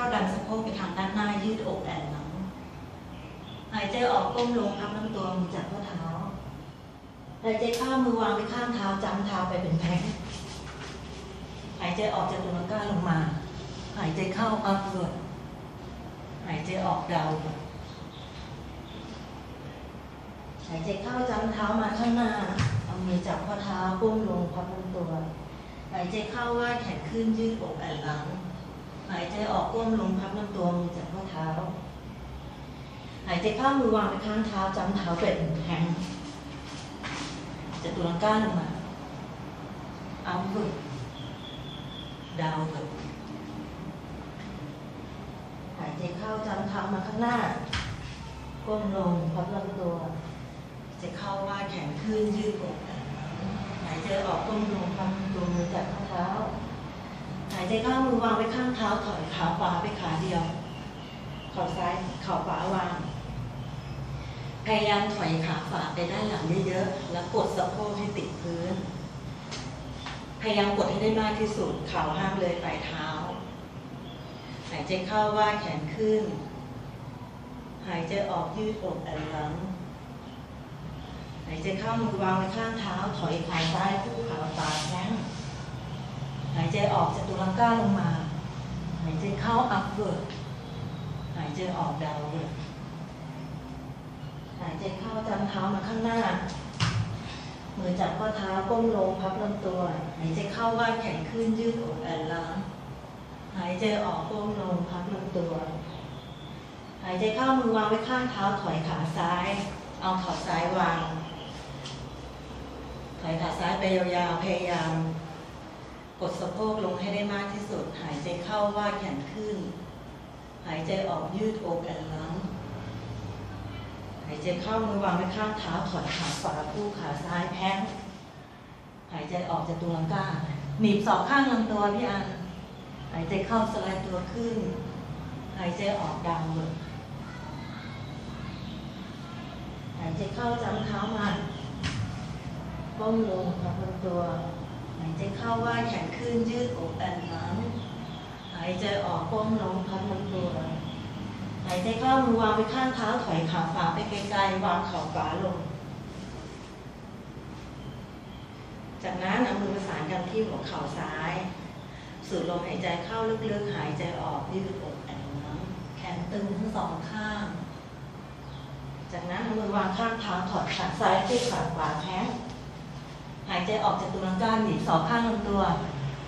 เข้าดันสะโพกไปทางด้านหน้ายืดอกแอนหลังหายใจออกก้มลงพับลำตัวมือจับข้อเท้าหายใจเข้ามือวางไว้ข้างเท้าจำเท้าไปเป็นแพ็คหายใจออกจากตัวมังก้าลงมา หายใจเข้าอัพเวิร์ดหายใจออกดาวหายใจเข้าจำเท้ามาข้างหน้าเอามือจับข้อเท้าก้มลงพับลำตัว หายใจเข้าว่าแขนขึ้นยืดอกแอนหลัง หายใจออกก้มลงพับลำตัวมือจับข้อเท้า หายใจเข้ามือวางไปข้างเท้าจำเท้าเป็นแฮงจะตัวลังก้าลงมา เอาเบิดดาวเบิดหายใจเข้าจำเท้ามาข้างหน้า ก้มลงพับลำตัว จะเข้าว่าแขนขึ้นยืดอกหายใจออกก้มลงพับลำตัวมือจับข้อเท้าหายใจเข้ามือวางไว้ข้างเท้าถอยขาขวาไปขาเดียวขาซ้ายขาขวาวาง พยายามถอยขาขวาไปด้านหลังเยอะๆ แล้วกดสะโพกให้ติดพื้น พยายามกดให้ได้มากที่สุด เข่าห้ามเลยปลายเท้า หายใจเข้าว่าแขนขึ้น หายใจออกยืดอกแอนหลัง หายใจเข้ามือวางไว้ข้างเท้า ถอยขาซ้ายคู่ขาขวาแข้งหายใจออกจากตุ ลังก้าลงมา หายใจเข้าอัพเวิร์ดหายใจออกดาวน์เวิร์ดหายใจเข้าจำเท้ามาข้างหน้า มือจับข้อเท้าก้มลงพับลำตัว หายใจเข้าว่าดแขนขึ้นยืดอกแอนหลังหายใจออกก้มลงพับลำตัว หายใจเข้ามือวางไว้ข้างเท้าถอยขาซ้าย เอาขาซ้ายวางถอยขาซ้ายไปยาวๆพยายาม กดสะโพกลงให้ได้มากที่สุด หายใจเข้าวาดแขนขึ้น หายใจออกยืดอกแอนลังหายใจเข้ามือวางไว้ข้างเท้าถอยขาขวาคู่ขาซ้ายแพ้งหายใจออกจากตัวลังกาหนีบสองข้างลำตัวพี่อันหายใจเข้าสไลด์ตัวขึ้น หายใจออกดาวน์เลยหายใจเข้าจำเท้ามาก้มลงพับลำตัว หายใจเข้าว่าแขนขึ้นยืดอกแอนหลังหายใจออกก้มลงพับลำตัวหายใจเข้ามือวางไปข้างเท้าถอยขาขวาไปไกลๆวางเข่าขวาลง จากนั้นเอามือประสานกันที่หัวเข่าซ้าย สูดลมหายใจเข้าลึกๆหายใจออกยืดอกแอนหลังแขนตึงทั้งสองข้าง จากนั้นเอามือวางข้างเท้าถอดขาซ้ายคู่ขาขวาแพ้ง หายใจออกจากตัวลังกาหนีบสองข้างลำตัว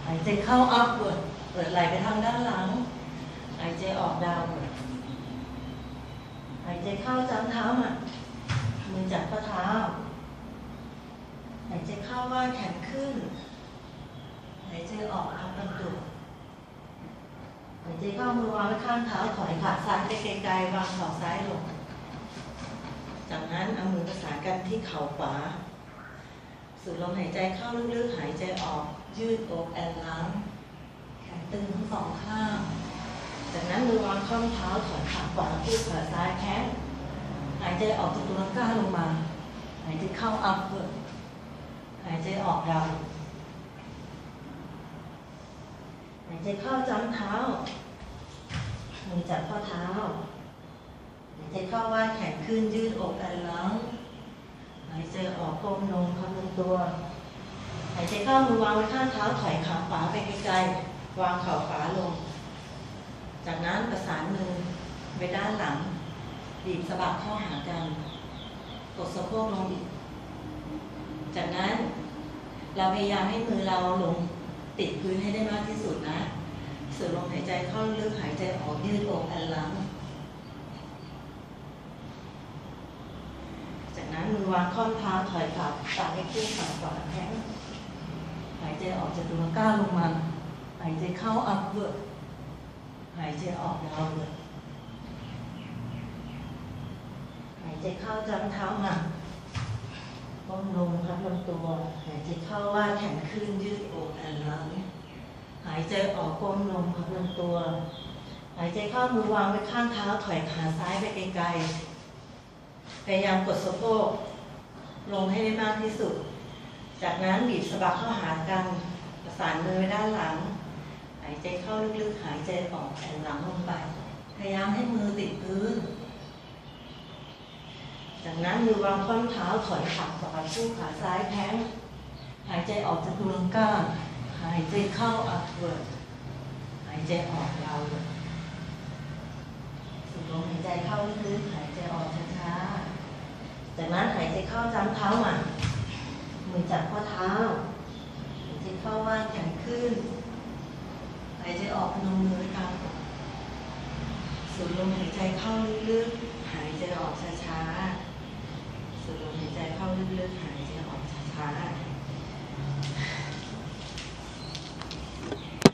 หายใจเข้าอัพเวิร์ดเปิดไหลไปทางด้านหลัง หายใจออกดาวน์เวิร์ดหายใจเข้าจำเท้ามามือจับข้อเท้า หายใจเข้าว่าแขนขึ้น หายใจออกพับลำตัวหายใจเข้ามือวางไว้ข้างเท้าถอยขาซ้ายไปไกลๆวางเข่าซ้ายลง จากนั้นเอามือประสานกันที่เข่าขวา สูดลมหายใจเข้าลึกๆ หายใจออกยืดอกแอนหลังแขนตึงทั้งสองข้าง จากนั้นมือวางข้างเท้าถอยขาขวาคู่ขาซ้ายแข้งหายใจออกจากตัวลังก้าลงมา หายใจเข้าอัพเวิร์ดหายใจออกดาวหายใจเข้าจำเท้ามือจับข้อเท้า หายใจเข้าว่าแขนขึ้นยืดอกแอนหลัง หายใจออกก้มลงพับลำตัว หายใจเข้ามือวางไว้ข้างเท้าถอยขาขวาไปไกลๆวางเข่าขวาลง จากนั้นประสานมือไปด้านหลังบีบสะบักเข้าหากันกดสะโพกลงอีก จากนั้นเราพยายามให้มือเราลงติดพื้นให้ได้มากที่สุดนะ สูดลมหายใจเข้าลึกหายใจออกยืดอกแอนหลัง จากนั้นมือ วางข้อเท้าถอยขาตาให้ขึ้นขาขวาแข้งหายใจออกจากตัวก้าวลงมา หายใจเข้าอัพเวิร์ดหายใจออกดาวเวิร์ดหายใจเข้าจำเท้ามาก้มลงพับลำตัว หายใจเข้าว่าแขนขึ้นยืดอกแอนหลังหายใจออกก้มลงพับลำตัว หายใจเข้ามือวางไว้ข้างเท้าถอยขาซ้ายไปไกลๆพยายามกดสะโพก ลงให้ได้มากที่สุด จากนั้นบีบสะบักเข้าหากันประสานมือไว้ด้านหลัง หายใจเข้าลึกๆ หายใจออกแอนหลังลงไป พยายามให้มือติดพื้น จากนั้นมือวางข้อนเท้าถอยขาขวาคู่ขาซ้ายแพ้ง หายใจออกจากดวงก้านหายใจเข้าอัพเวิร์ดหายใจออกยาวสูดลมหายใจเข้าลึกๆหายใจออกช้า จากนั้นหายใจเข้าจำเท้ามามือจับข้อเท้าหายใจเข้าว่างแข็งขึ้นหายใจออกพนมมือครับสูดลมหายใจเข้าลึกๆหายใจออกช้าๆสูดลมหายใจเข้าลึกๆหายใจออกช้าๆ